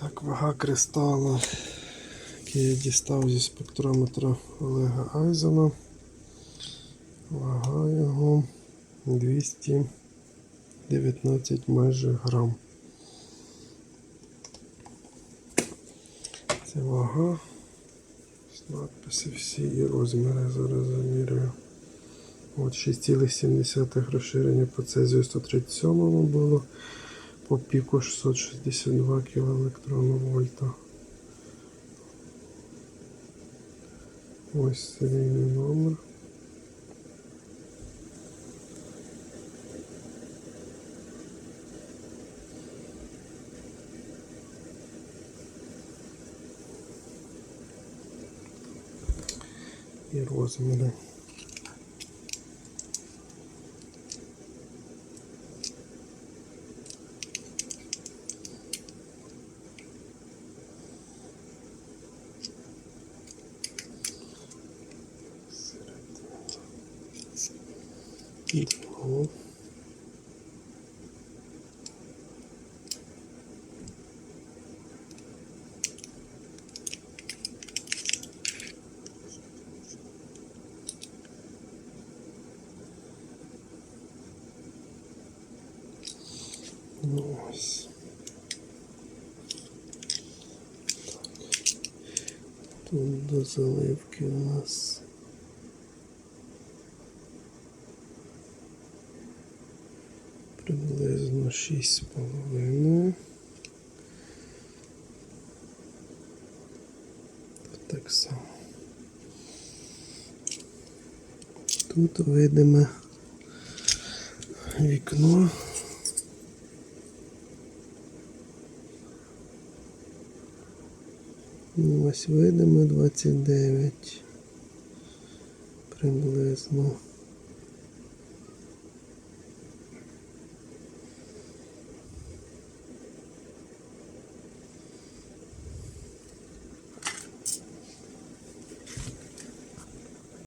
Так, вага кристала, який я дістав зі спектрометра Олега Айзена. Вага його 219 майже грам. Це вага. Ось Надписи всі і розміри зараз замірюю. От 6,7 розширення по цезію 137 було. По піку 662 кілоелектронвольта. Ось серійний номер. Розміри. Ну, ось. Так. Тут до заливки у нас приблизно шість з половиною. Тут так само. Тут видиме вікно. Ну, Ось видимо 29 приблизно.